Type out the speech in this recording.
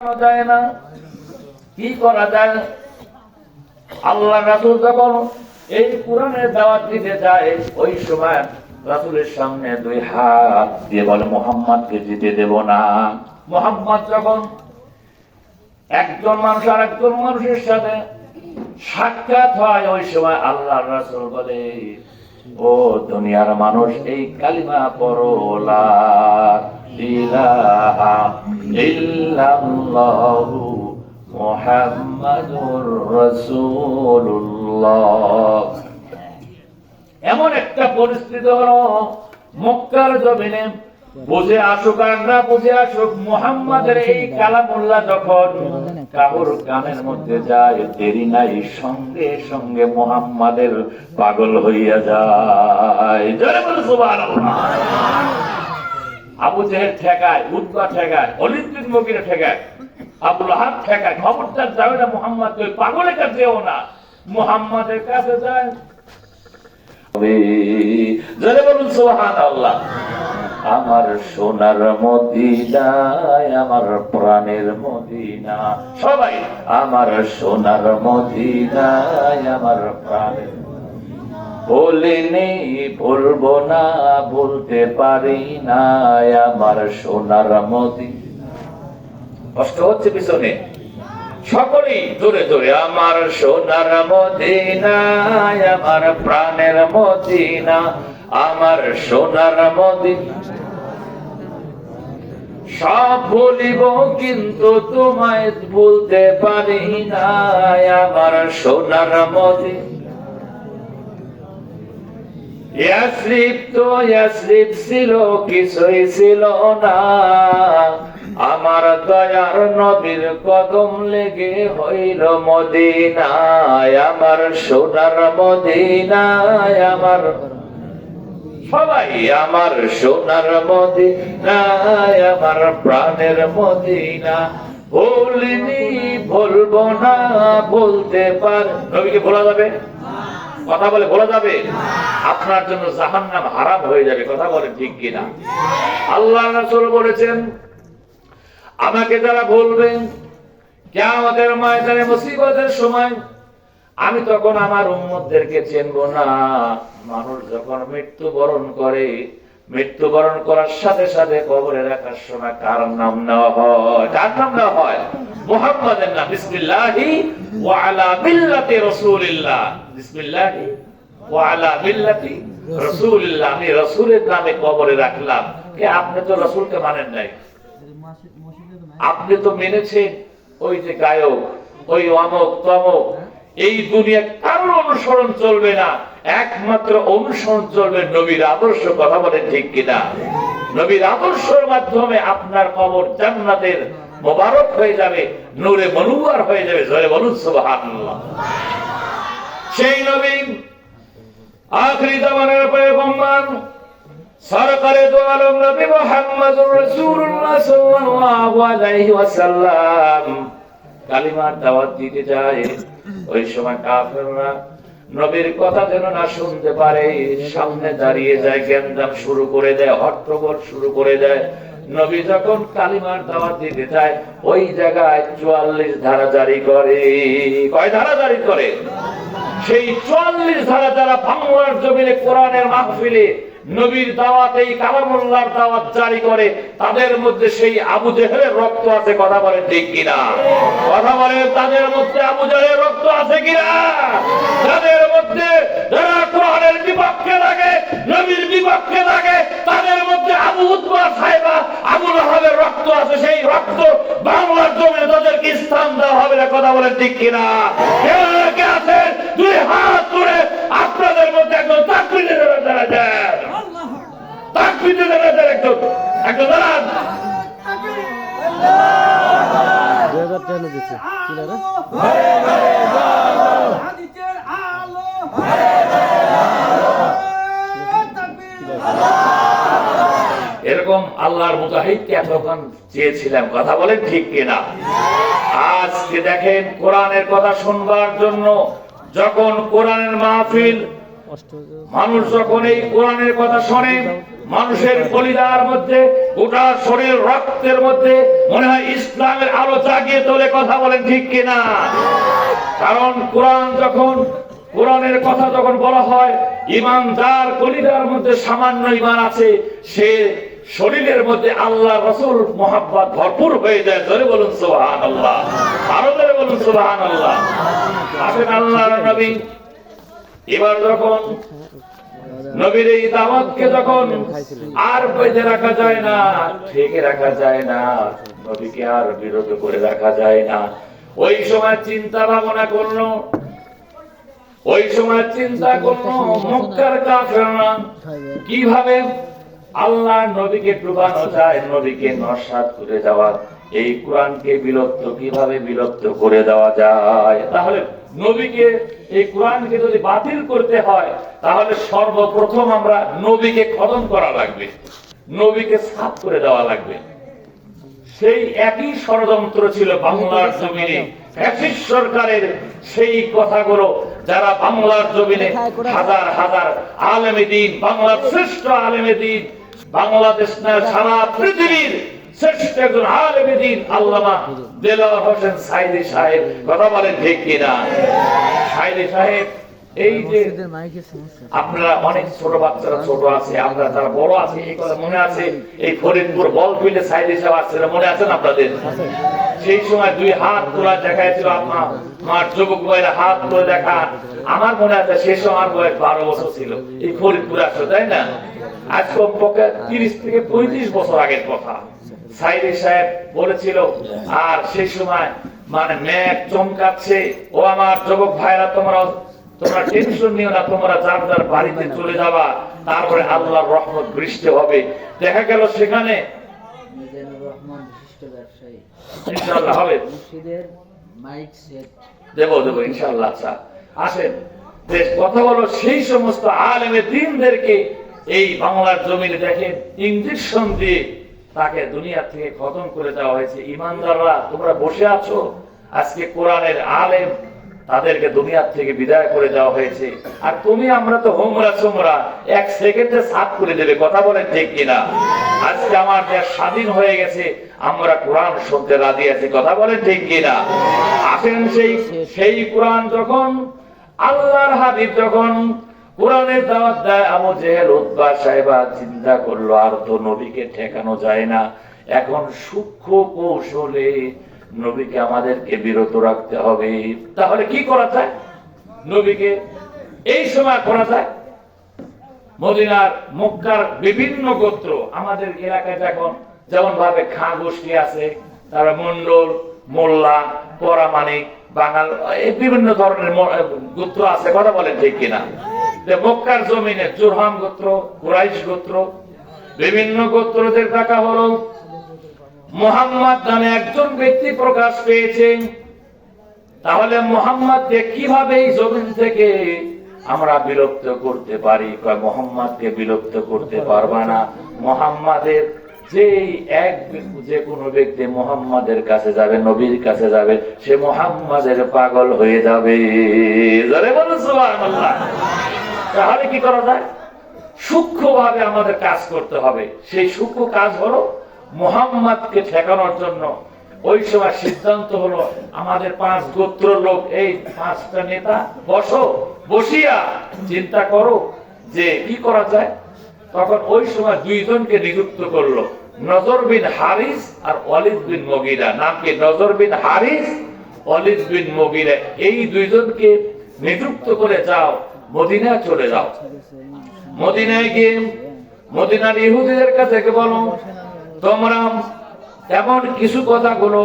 যায় না? কি করা যায়? আল্লাহ রাসুল যখন এই কোরআনের দাওয়াত দিতে যায়, ওই সময় রাসুলের সামনে দুই হাত দিয়ে বলে, মোহাম্মদকে যেতে দেব না। মোহাম্মদ যখন একজন মানুষ আর একজন মানুষের সাথে সাক্ষাৎ হয়, ওই সময় আল্লাহ রাসুল বলে ও দুনিয়ার মানুষ, এই কালিমা পড়ো লা ইলাহা ইল্লাল্লাহু মুহাম্মাদুর রাসূলুল্লাহ। এমন একটা পরিস্থিতি হলো, মক্কার জমিনে বুঝে আসুক আর না বুঝে আসুক, মোহাম্মদের এই কালামুল্লাহ যখন কাবুর কানের মধ্যে যায়, দেরি নাই, সঙ্গে সঙ্গে মোহাম্মদের পাগল হইয়া যায়। সুবহানাল্লাহ। আবু জেহেল ঠেকায় উদ্বা ঠেকায় অলিম্পিক মকিরে ঠেকায়, আবুল হাত ঠেকায়, খবরদার যাবে না মোহাম্মদ, ওই পাগলের কাছেও না। মোহাম্মদের কাছে যায়। জোরে বলুন সোহান আল্লাহ আমার সোনার মদিনায়, আমার প্রাণের মদিনা। সবাই, আমার সোনার মদিনায়, আমার প্রাণের বলিনি বলব না, বলতে পারি না, আমার সোনার মদি কষ্ট হচ্ছে পিছনে। সকলেই জোরে জোরে আমার সোনার মদিনায়, আমার প্রাণের মদিনা, আমার সোনার মদিনা। সব ভুলিব, কিন্তু তোমায় বলতে পারি না আমার সোনার ইয়াসরিফ ছিল, কিছুই ছিল না। আমার দয়ার নবীর কদম লেগে হইল মদিনায়, আমার সোনার মদিনায়, আমার সবাই আমার সোনার মদিনায়, আমার প্রাণের মদিনা। ভুলিনি বলব না বলতে পার। নবীকে বলা যাবে? কথা বলে বলা যাবে? আপনার জন্য জাহান নাম হারাম হয়ে যাবে, কথা বলে ঠিক কিনা? আল্লাহ রাসূল বলেছেন, আমাকে যারা বলবেন কিয়ামতের ময়দানে মুসিবতের সময় আমি তখন আমার উম্মতদেরকে চিনব না। মানুষ যখন মৃত্যুবরণ করে, মৃত্যুবরণ করার সাথে সাথে কবরে রাখার সময় কার নাম নেওয়া হয়? কার নাম নেওয়া হয়? মুহাম্মাদের নাম। বিসমিল্লাহি ওয়া আলা মিল্লাতি রাসূলিল্লাহ। বিসমিল্লাহি ওয়া আলা মিল্লাতি রাসূলিল্লাহ। আমি রাসূলের নামে কবরে রাখলাম। কে? আপনি তো রাসূলকে মানেন নাই। আপনি তো মেনেছেন। ওই যে গায়ক, ওই অমক তমক এই দুনিয়া কারোর অনুসরণ চলবে না। একমাত্র অনুসরণ চলবে নবীর আদর্শ কথা বলেন ঠিক কিনা? নবীর আদর্শের মাধ্যমে আপনার কবর জান্নাতের মোবারক হয়ে যাবে, নূরে মনুয়ার হয়ে যাবে, জয় বলুন সুবহানাল্লাহ। সেই নবী আখরি জামানের পয়গম্বর সরকারে দো আলম নবী মুহাম্মদুর রাসূলুল্লাহ সাল্লাল্লাহু আলাইহি ওয়াসাল্লাম। কালিমার দাওয়াত দিতে যায় ওই সময় কাফেররা নবীর কথা যেন না শুনতে পারে, সামনে দাঁড়িয়ে যায় জ্ঞানদাম শুরু করে দেয়, হট্টগোল শুরু করে দেয়। নবী যখন কালিমার দাওয়াত দিতে যায় ওই জায়গায় চুয়াল্লিশ ধারা জারি করে। কয় ধারা জারি করে? সেই চুয়াল্লিশ ধারা যারা বাংলার জমিনে কোরআনের মাহফিলে নবীর দাওয়াত, এই কালামুল্লাহর দাওয়াত জারি করে, তাদের মধ্যে সেই আবু জেহেলের রক্ত আছে, কথা বলে ঠিক কিনা? কথা বলে তাদের মধ্যে আবু জেহেলের রক্ত আছে কিনা? তাদের মধ্যে যারা কোরআনের বিপক্ষে লাগে নবীর বিপক্ষে লাগে তাদের মধ্যে আবু উদ্বা সাহেবা আবু লাহাবের রক্ত আছে, সেই রক্ত বাংলার জমিনে তাদেরকে স্থান দেওয়া হবে না, কথা বলে ঠিক কিনা? কে আছে দুই হাত তুলে আপনাদের মধ্যে একজন চাকরি দেবে যারা যায় এরকম আল্লাহর মুজাহিদকে এতক্ষণ চেয়েছিলাম, কথা বলেন ঠিক কিনা? আজকে দেখেন কোরআনের কথা শুনবার জন্য যখন কোরআনের মাহফিল, মানুষ যখন এই কোরআনের কথা শোনে মানুষের কলিদার মধ্যে, গোটা শরীর রক্তের মধ্যে, মনে হয় ইসলামের আলো জাগিয়ে তোলে কথা বলেন ঠিক কিনা? কারণ কোরআন যখন, কোরআনের কথা যখন বলা হয়, ইমানদার কলিদার মধ্যে সামান্য ইমান আছে, সে শরীরের মধ্যে আল্লাহ রসুল মোহাম্মদ ভরপুর হয়ে যায়। ধরে বলুন সুবহান আল্লাহ আরও ধরে বলুন সুবহান আল্লাহ আসেন আল্লাহ নবী। এবার যখন নবীর এই দাওয়াতকে যখন আর বেঁধে রাখা যায় না ঠেকে রাখা যায় না নবীকে আর বিরত করে রাখা যায় না। ওই সময় চিন্তা ভাবনা করল ওই সময় চিন্তা করল মক্কার কাফেররা কীভাবে আল্লাহ নবীকে ডুবানো যায় নবীকে নস্বাত করে দেওয়া এই কোরআনকে বিলুপ্ত কীভাবে বিলুপ্ত করে দেওয়া যায়? তাহলে নবীকে এই কোরআনকে যদি বাতিল করতে হয়, তাহলে সর্বপ্রথম আমরা নবীকে খতম করা লাগবে। নবীকে সাফ করে দেওয়া লাগবে। সেই একই ষড়যন্ত্র ছিল বাংলার জমিনে। ফ্যাসিস্ট সরকারের সেই কথাগুলো, যারা বাংলার জমিনে হাজার হাজার আলেমে দিন, বাংলার শ্রেষ্ঠ আলেমে দিন, বাংলাদেশ না, সারা পৃথিবীর শ্রেষ্ঠ একজন আলেমে আল্লামা দেলোয়ার হোসেন সাইদি সাহেব। কথা বলেন ঠিক কিনা? সাইদি সাহেব এই যে আপনারা অনেক ছোট বাচ্চারা ছোট আছে আপনারা যারা বড় আছে এই কথা মনে আছে? এই ফরিদপুর বল ফিল্ডে সাইড হিসাবে আসছে মনে আছেন আপনাদের? সেই সময় দুই হাত তোলা দেখাইছিল আপনার আমার যুবক ভাইয়ের হাত তুলে দেখা। আমার মনে আছে সেই সময় আমার বয়স বারো বছর ছিল এই ফরিদপুর আসছে তাই না? আজ কমপক্ষে তিরিশ থেকে পঁয়ত্রিশ বছর আগের কথা। সাইদি সাহেব বলেছিল আর সেই সময় মানে মেঘ চমকাচ্ছে। ও আমার যুবক ভাইরা তোমরা তোমরা টেনশন নিও না তোমরা যার যার বাড়িতে চলে যাবা তারপরে আল্লাহর রহমত বৃষ্টি হবে। দেখা গেল সেখানে ইনশাআল্লাহ হবে। Mike set. দেবো দেবো ইনশাআল্লাহ আচ্ছা। আসেন যে কথা বলো সেই সমস্ত আলেমে দিনদেরকে এই বাংলার জমিনে দেখেন ইঞ্জেকশন দিয়ে তাকে দুনিয়া থেকে খতম করে দেওয়া হয়েছে। ইমানদাররা, তোমরা বসে আছো? আজকে কোরআনের আলেম তাদেরকে দুনিয়ার থেকে বিদায় করে দেওয়া হয়েছে। আর তুমি, আমরা তো হোমরা সোমরা, এক সেকেন্ডে সাফ করে দেবে, কথা বলেন ঠিক কিনা? আজকে আমার দেশ স্বাধীন হয়ে গেছে, আমরা কোরআন শুনতে রাজি আছি, কথা বলেন ঠিক কিনা? আসেন সেই সেই কোরআন যখন, আল্লাহর হাবিব যখন কোরআনের দাওয়াত দেয় আবু জেহেল উদ্বা সাহেবা চিন্তা করল, আর তো নবীকে ঠেকানো যায় না। এখন সূক্ষ্ম কৌশলে নবীকে আমাদেরকে বিরত রাখতে হবে। তাহলে কি করা যায়? নবীকে এই সময় করা যায়? মদিনার, মক্কার বিভিন্ন গোত্র, আমাদের এলাকায় এখন যেমন ভাবে খাঁ গোষ্ঠী আছে, তারা মন্ডল মোল্লা পরামানিক বাঙাল বিভিন্ন ধরনের গোত্র আছে, কথা বলেন ঠিক কিনা? যে মক্কার জমিনে জোরহাম গোত্র, কুরাইশ গোত্র, বিভিন্ন গোত্রদের ডাকা হলো। মোহাম্মদ নামে একজন ব্যক্তি প্রকাশ পেয়েছেন তাহলে মোহাম্মদকে কীভাবে এই জমিন থেকে আমরা বিলুপ্ত করতে পারি? মোহাম্মদকে বিলুপ্ত করতে পারবা না। মোহাম্মদের যে এক যে কোনো ব্যক্তি মোহাম্মদের কাছে যাবে, নবীর কাছে যাবে, সে মোহাম্মদের পাগল হয়ে যাবে। তাহলে কি করা যায়? সূক্ষ্ম ভাবে আমাদের কাজ করতে হবে। সেই সূক্ষ্ম কাজ হলো মোহাম্মদকে ঠেকানোর জন্য। ওই সময় সিদ্ধান্ত হলো, আমাদের পাঁচ গোত্র লোক, এই পাঁচটা নেতা, বসো, বসিয়া চিন্তা করো যে কি করা যায়। তখন ওই সময় দুইজনকে নিযুক্ত করল, নজর বিন হারিস আর অলিদ বিন মগিরা। নাম কি? নজর বিন হারিস অলিদ বিন মগিরা। এই দুইজনকে নিযুক্ত করে যাও। মদিনা চলে যাও। মদিনায় গিয়ে মদিনার ইহুদিদের কাছে বলো তোমরা এমন কিছু কথাগুলো